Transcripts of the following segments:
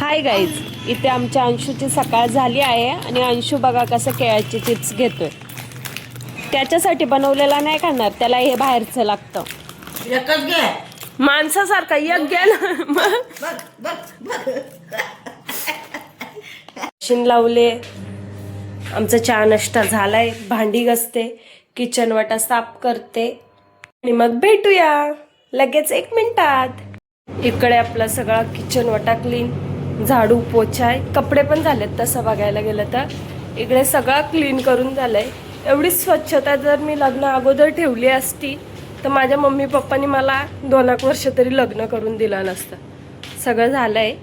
Hi guys इथे आमच्या अंशूची सकाळ झाली आहे आणि अंशू बघा कसं केळ्याचे चिप्स घेतोय. त्याच्यासाठी बनवलेला नाही खाणार त्याला हे बाहेरचं लागतं. एकच घे. माणसासारखा एक घ्या ना. मग बघ बघ बघ. मशीन लावले. आमचा चहा नाश्ता झालाय. भांडी घसते. किचन वाटा साफ करते. आणि मग भेटूया. लगेच एक मिनिटात. इकडे आपला सगळा किचन वाटा क्लीन झाडू पोछा कपडे पण झालेत तसं बघायला गेलं तर. इकडे सगळं क्लीन करून झालं आहे एवढी स्वच्छता जर मी लग्न अगोदर ठेवली असती तर माझ्या मम्मी पप्पानी मला दोन एक वर्ष तरी लग्न करून दिलं नसतं. सगळं झालं आहे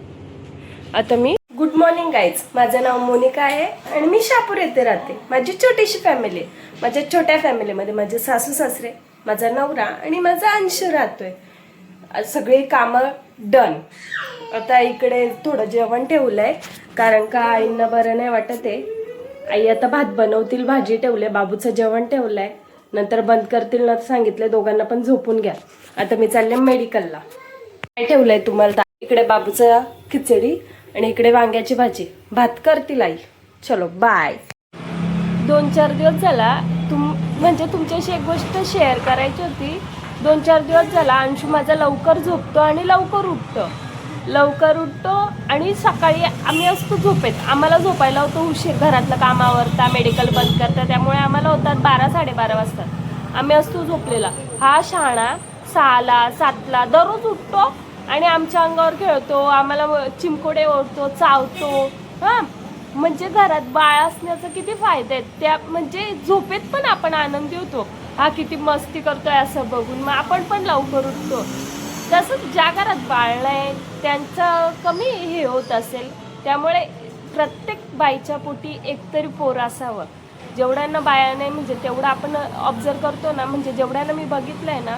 आता मी गुड मॉर्निंग गाईज माझं नाव मोनिका आहे आणि मी शापूर येथे राहते. माझी छोटीशी फॅमिली आहे. माझ्या छोट्या फॅमिलीमध्ये माझे सासू सासरे माझा नवरा आणि माझा अंश राहतोय. सगळी कामं डन आता इकडे थोडं जेवण ठेवलंय कारण का आईंना बरं नाही वाटत आहे. आई आता भात बनवतील भाजी ठेवले बाबूचं जेवण ठेवलंय. नंतर बंद करतील ना सांगितलंय दोघांना पण झोपून घ्या. आता मी चालले मेडिकलला. काय ठेवलंय तुम्हाला? इकडे बाबूचा खिचडी आणि इकडे वांग्याची भाजी. भात करतील आई. चलो बाय दोन चार दिवस झाला तुम म्हणजे तुमच्याशी एक गोष्ट शेअर करायची होती. दोन चार दिवस झाला अंशू माझा लवकर झोपतो आणि लवकर उठतो. लवकर उठतो आणि सकाळी आम्ही असतो झोपेत. आम्हाला झोपायला होतो उशीर. घरातलं काम आवरता मेडिकल बंद करता त्यामुळे आम्हाला होतात बारा साडेबारा वाजतात आम्ही असतो झोपलेला. हा शहाणा सहाला सातला दररोज उठतो आणि आमच्या अंगावर खेळतो आम्हाला चिमकोडे ओढतो चावतो. हां? म्हणजे घरात बाळ असण्याचं किती फायदे आहेत त्या म्हणजे झोपेत पण आपण आनंदी होतो. हा किती मस्ती करतोय असं बघून. मग आपण पण लवकर उठतो. तसंच ज्या घरात बाळणं आहे त्यांचं कमी हे होत असेल त्यामुळे प्रत्येक बाईच्या पोटी एकतरी पोर असावं. जेवढ्यांना बाया नाही म्हणजे तेवढं आपण ऑब्झर्व करतो ना म्हणजे जेवढ्यांना मी बघितलं आहे ना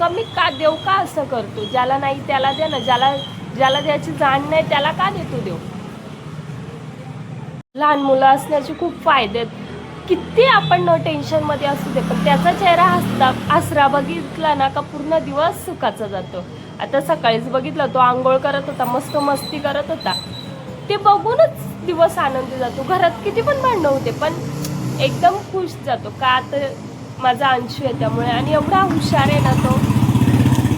कमी का देव का असं करतो? ज्याला नाही त्याला दे ना. ज्याला ज्याला द्यायची जाण नाही त्याला का देतो देव? लहान मुलं असण्याचे खूप फायदे आहेत. किती आपण न टेन्शनमध्ये असू दे पण त्याचा चेहरा हसता आसरा बघितला ना का पूर्ण दिवस सुखाचा जातो. आता सकाळीच बघितलं तो आंघोळ करत होता मस्त मस्ती करत होता. ते बघूनच दिवस आनंदी जातो. घरात किती पण भांडणं होते पण एकदम खुश जातो. का तर माझा अंशू आहे त्यामुळे आणि एवढा हुशार आहे ना तो.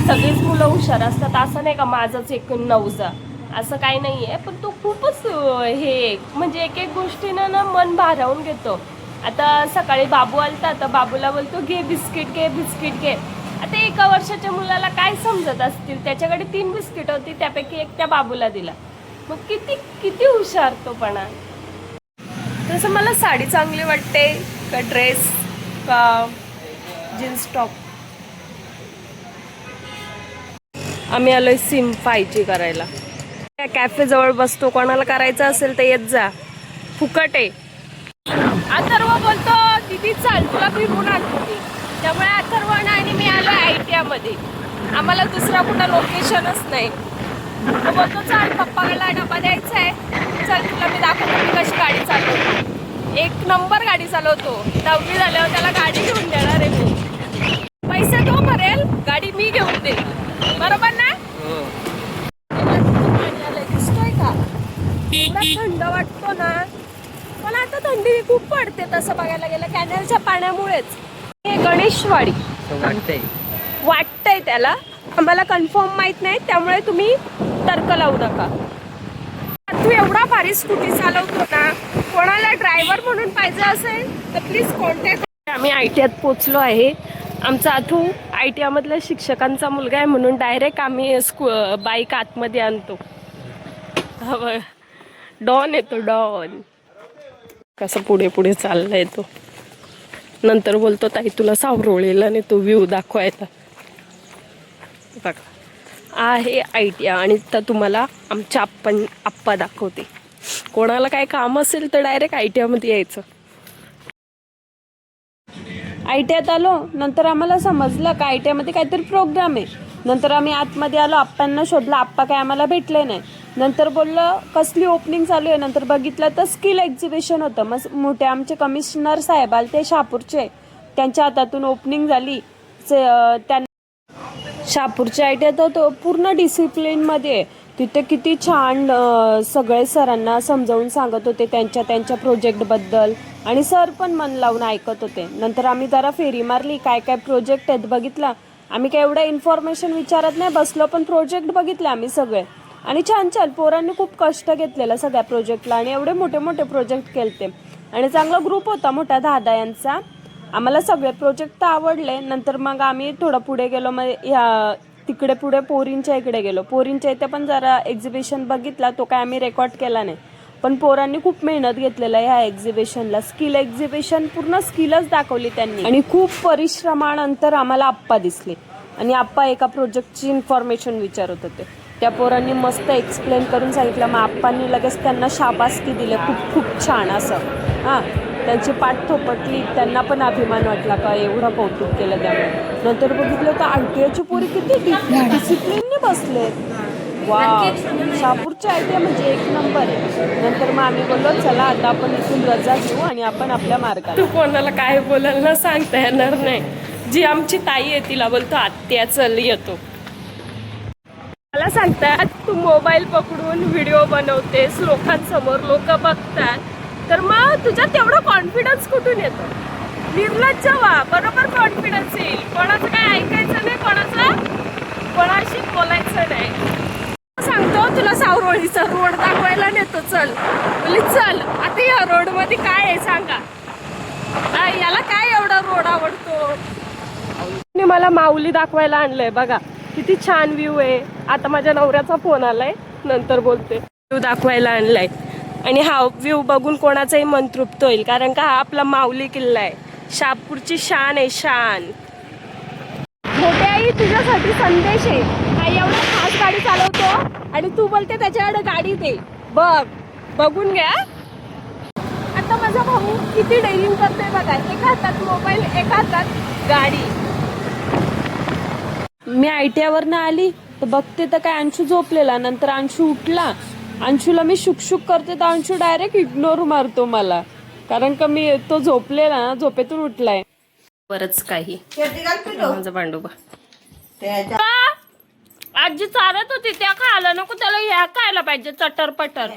सगळीच मुलं हुशार असतात. असं नाही का माझंच एक नवजा. असं काही नाही आहे पण तो खूपच हे म्हणजे एक एक गोष्टीनं ना मन भारावून घेतो. आता सकाळी बाबू आलता तर बाबूला बोलतो घे बिस्किट घे बिस्किट घे. आता एका वर्षाच्या मुलाला काय समजत असतील? त्याच्याकडे तीन बिस्किट होती त्यापैकी एक त्या बाबूला दिला. मग किती किती हुशार तो पणा. तसं मला साडी चांगली वाटते का ड्रेस का जीन्स टॉप. आम्ही आलोय सिम फायची करायला. त्या कॅफे जवळ बसतो कोणाला करायचं असेल तर येत जा. फुकट आहे. अथर्व बोलतो दिदी चाल तुला फिरवून आणतो मी त्यामुळे अथर्वण आणि मी आलो आय टी मध्ये आम्हाला दुसरा कुठं लोकेशनच नाही. तो बोलतो चाल पप्पाला डबा द्यायचा आहे. चल तुला मी दाखवतो मी कशी गाडी चालवतो. एक नंबर गाडी चालवतो. दहावी झाल्यावर त्याला गाडी घेऊन देणार आहे मी. पैसे तो भरेल गाडी मी घेऊन देईल. बरोबर ना? एवढा थंड वाटतो ना? मला आता थंडी खूप पडते तसं बघायला गेलं. कॅनलच्या पाण्यामुळेच. हे गणेशवाडी. वाटतंय. वाटतंय त्याला. आम्हाला कन्फर्म माहीत नाही त्यामुळे तुम्ही तर्क लावू नका. तू एवढा भारी स्कूटी चालवतो ना कोणाला ड्रायव्हर म्हणून पाहिजे असेल तर प्लीज कॉन्टॅक्ट आम्ही आय टी आत पोचलो आहे. आमचा अथू आय टी आमधल्या शिक्षकांचा मुलगा आहे म्हणून डायरेक्ट आम्ही स्कू बाईक आतमध्ये आणतो. हा बघ. डॉन येतो डॉन. कसं पुढे पुढे चाललाय तो. नंतर बोलतो ताई तुला सावरोळीला नाही तो व्ह्यू दाखवायचा. बघा. आहे आय आणि तर तुम्हाला आमच्या आप्पा आप्पा दाखवते. कोणाला काय काम असेल तर डायरेक्ट आय टी यायचं. आयटीआयत आलो नंतर आम्हाला समजलं का आयटीआयमध्ये काहीतरी प्रोग्राम आहे. नंतर आम्ही आतमध्ये आलो आप्पांना शोधलं आप्पा काय आम्हाला भेटले नाही. नंतर बोललं कसली ओपनिंग चालू आहे? नंतर बघितलं तर स्किल एक्झिबिशन होतं. मग मोठे आमचे कमिशनर साहेब आले ते शहापूरचे. त्यांच्या हातातून ओपनिंग झाली. त्यांना शहापूरच्या आय टी तो पूर्ण डिसिप्लिनमध्ये आहे. तिथे किती छान सगळे सरांना समजावून सांगत होते त्यांच्या त्यांच्या प्रोजेक्टबद्दल आणि सर पण मन लावून ऐकत होते. नंतर आम्ही जरा फेरी मारली काय काय प्रोजेक्ट आहेत बघितला. आम्ही काय एवढं इन्फॉर्मेशन विचारत नाही बसलो पण प्रोजेक्ट बघितले आम्ही सगळे. आणि छान छान. पोरांनी खूप कष्ट घेतलेला सगळ्या प्रोजेक्टला आणि एवढे मोठे मोठे प्रोजेक्ट केलते. आणि चांगला ग्रुप होता मोठा दादा यांचा. आम्हाला सगळे प्रोजेक्ट तर आवडले. नंतर मग आम्ही थोडं पुढे गेलो. मग ह्या तिकडे पुढे पोरींच्या इकडे गेलो. पोरींच्या इथे पण जरा एक्झिबिशन बघितला. तो काय आम्ही रेकॉर्ड केला नाही. पण पोरांनी खूप मेहनत घेतलेला आहे ह्या एक्झिबिशनला स्किल एक्झिबिशन पूर्ण स्किलच दाखवली त्यांनी. आणि खूप परिश्रमानंतर आम्हाला आप्पा दिसले. आणि आप्पा एका प्रोजेक्टची इन्फॉर्मेशन विचारत होते. त्या पोरांनी मस्त एक्सप्लेन करून सांगितलं. मग आप्पांनी लगेच त्यांना शाबासकी दिले. खूप खूप छान असं. हां. त्यांची पाठ थोपटली. त्यांना पण अभिमान वाटला का एवढं कौतुक केलं त्यामुळे. नंतर बघितलं तर आयटीआयची पोरी किती डिसिप्लिनने बसले. वा शहापूरच्या आय टी म्हणजे एक नंबर आहे. नंतर मग आम्ही बोललो चला आता आपण इथून रजा घेऊ आणि आपण आपल्या मार्गात तू कोणाला काय बोलायला सांगता येणार नाही. जी आमची ताई आहे तिला बोलतो आत्या चल येतो. मला सांगतात तू मोबाईल पकडून व्हिडिओ बनवतेस लोकांसमोर लोक बघतात. तर मग तुझ्यात तेवढं कॉन्फिडन्स कुठून येतो? निर्लज्ज व्हा बरोबर कॉन्फिडन्स येईल. कोणाचं काय ऐकायचं नाही कोणाचं कोणाशी बोलायचं नाही. सांगतो तुला सावरोळीचा रोड दाखवायला नेतो चल. बोलली चल आता या रोडमध्ये काय आहे सांगा. याला काय एवढा रोड आवडतो? मला माऊली दाखवायला आणलंय बघा. किती छान व्ह्यू आहे. आता माझ्या नवऱ्याचा फोन आलाय. नंतर बोलते व्ह्यू दाखवायला आणलाय. आणि हा व्ह्यू बघून कोणाचाही मन तृप्त होईल. कारण का हा आपला माऊली किल्ला आहे. शापूरची शान आहे शान. मोठ्या आई तुझ्यासाठी संदेश आहे. हा एवढा खास गाडी चालवतो. आणि तू बोलते त्याच्याकडे गाडी दे. बघ. बघून घ्या. आता माझा भाऊ किती डेअरिंग करतोय बघा. एका हातात मोबाईल एका हातात गाडी. मी आय टी आयवरनं आली तर बघते तर काय अंशू झोपलेला. नंतर अंशू उठला. अंशूला मी शुकशुक करते तर अंशू डायरेक्ट इग्नोर मारतो मला. कारण का मी तो झोपलेला ना झोपेतून उठलाय. बरंच काही. माझा आजी चालत होती त्या खायला नको त्याला ह्या खायला पाहिजे चटर पटर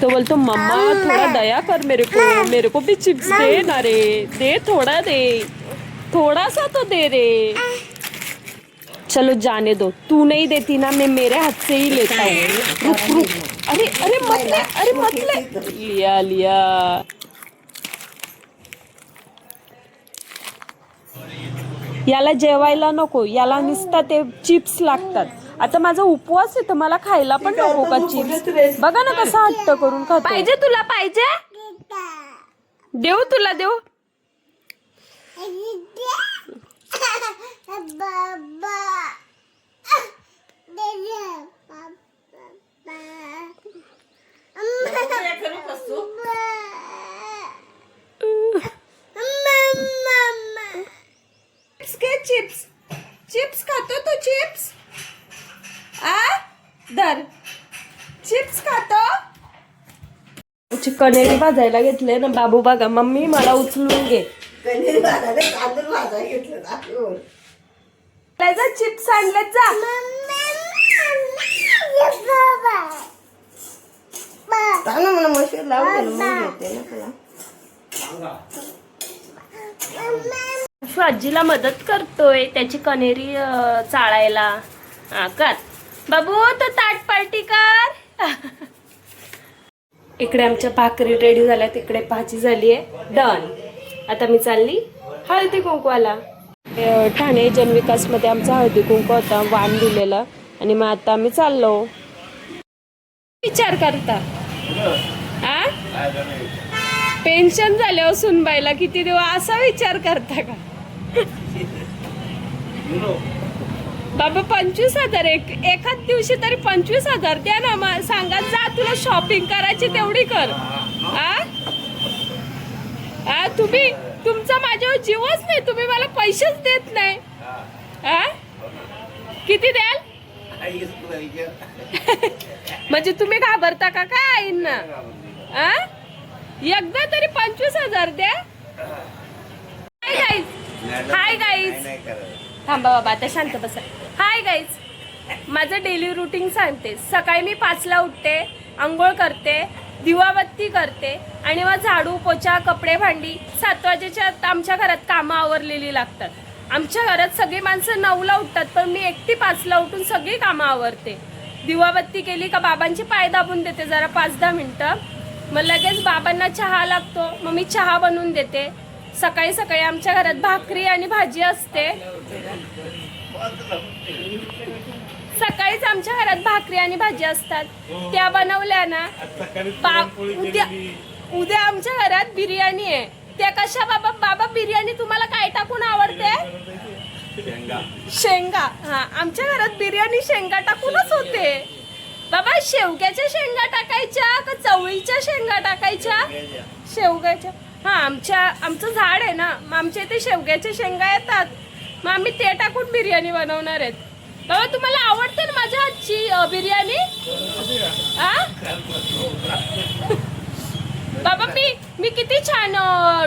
तो बोलतो मम्मा थोड़ा दया कर मेरे को मेरे को भी चिप्स दे ना रे दे थोड़ा दे. थोड़ा सा तो दे रे. चलो जाने दो. तू नहीं देती ना मैं मेरे हाथ से ही लेता हूँ. रुक रुक. अरे अरे मत ले अरे मत ले. लिया लिया. याला जेवायला नको. याला नुसता ते चिप्स लागतात. आता माझा उपवास आहे तर मला खायला पण नको का चिप्स? बघा ना कसा हट्ट करून खातो पाहिजे तुला पाहिजे? देऊ तुला देऊ. चिप्स चिप्स चिप्स खातो हो तू चिप्स? आ? धर। चिप्स खातो? कणेरी भाजायला घेतले ना बाबू बघा मम्मी मला उचलून घे. कणीर भाजायला तांदूळ भाजायला घेतलं दाखवून. त्याचा चिप्स आणले जा. सांग ना मला मशीन लावून दे ना, मग येते ना तुला. अंशू आजीला मदत करतोय त्याची कनेरी अं, चाळायला. हा कर. बाबू तर ताट पार्टी कर. इकडे आमच्या भाकरी रेडी झाल्या तिकडे भाजी झाली आहे डन. आता मी चालली. हळदी कुंकवाला. ठाणे जनविकासमध्ये आमचा हळदी कुंकू होता वाण दिलेलं. आणि मग आता आम्ही चाललो. विचार करता. आ? पेन्शन झाल्यावर हो सुनबाईला. किती देऊ असा विचार करता का? बाबा पंचवीस हजार. एक एखाद दिवशी तरी पंचवीस हजार द्या ना. मग सांगा जा तुला शॉपिंग करायची तेवढी कर. आ आ? तुम्ही तुमचा माझ्यावर जीवच नाही. तुम्ही मला पैसेच देत नाही. आ? किती द्याल? म्हणजे तुम्ही घाबरता का काय आईंना? आ? एकदा तरी पंचवीस हजार द्या. हाय गाईज हाय गाईज थांबा बाबा आता शांत बसा. हाय गाईज माझं डेली रुटीन सांगते. सकाळी मी पाचला उठते आंघोळ करते दिवाबत्ती करते आणि मग झाडू पोचा कपडे भांडी सात वाजेच्या आमच्या घरात कामं आवरलेली लागतात. आमच्या घरात सगळी माणसं नऊला उठतात पण मी एकटी पाचला उठून सगळी कामं आवरते. दिवाबत्ती केली का बाबांचे पाय दाबून देते जरा पाच दहा मिनटं. मग लगेच बाबांना चहा लागतो मग मी चहा बनवून देते. सकाळी सकाळी आमच्या घरात भाकरी आणि भाजी असते. सकाळीच आमच्या घरात भाकरी आणि भाजी असतात. त्या बनवल्या ना बा- उद्या उद्या आमच्या घरात बिर्याणी आहे. त्या कशा बाबा बाबा बिर्याणी तुम्हाला काय टाकून आवडते? शेंगा. हा आमच्या घरात बिर्याणी शेंगा टाकूनच होते. बाबा शेवग्याच्या शेंगा टाकायच्या का चवळीच्या शेंगा टाकायच्या? शेवग्याच्या. हा आमच्या आमचं झाड आहे ना मग आमच्या इथे शेवग्याच्या शेंगा येतात. मग आम्ही ते टाकून बिर्याणी बनवणार आहेत. बाबा तुम्हाला आवडते ना माझ्या हातची बिर्याणी? आ? बाबा मी मी किती छान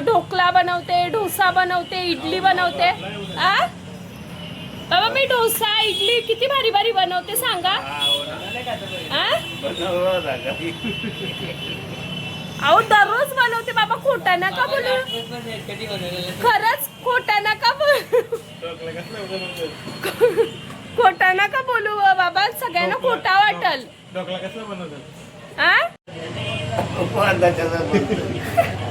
ढोकला बनवते डोसा बनवते इडली बनवते. आ? बाबा मी डोसा इडली किती भारी भारी बनवते सांगा. अहो दररोज बनवते बाबा खोटा नका बोलू? खरंच खोटा नका बोलू? खोटा नका बोलू बाबा? सगळ्यांना खोटा वाटल.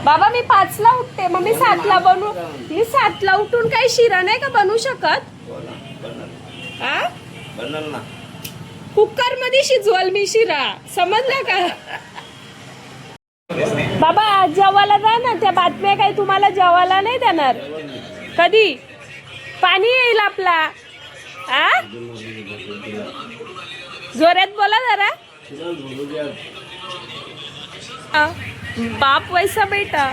बाबा मी पाचला उठते. मग मी सातला बनवू मी सातला उठून काही शिरा नाही का बनवू शकत? ना कुकरमध्ये शिजवाल मी शिरा. समजलं का? बाबा जेवायला जा ना. त्या बातम्या काही तुम्हाला जेवायला नाही देणार. कधी? पाणी येईल आपला. आ? जोरात बोला जरा. बाप वैसा बेटा.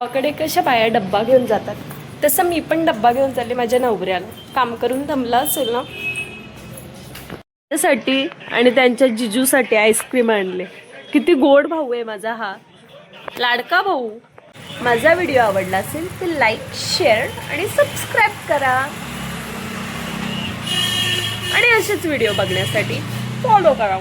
बाकडे कशा बाया डब्बा घेऊन जातात? तसं मी पण डब्बा घेऊन चालले माझ्या नवऱ्याला. काम करून दमला असेल ना? साठी आणि त्यांच्या जिजूसाठी आईस्क्रीम आणले. किती गोड भाऊ आहे माझा हा. लाडका भाऊ. माझा व्हिडिओ आवडला असेल तर लाईक शेअर आणि सबस्क्राईब करा. आणि असेच व्हिडिओ बघण्यासाठी फॉलो करा.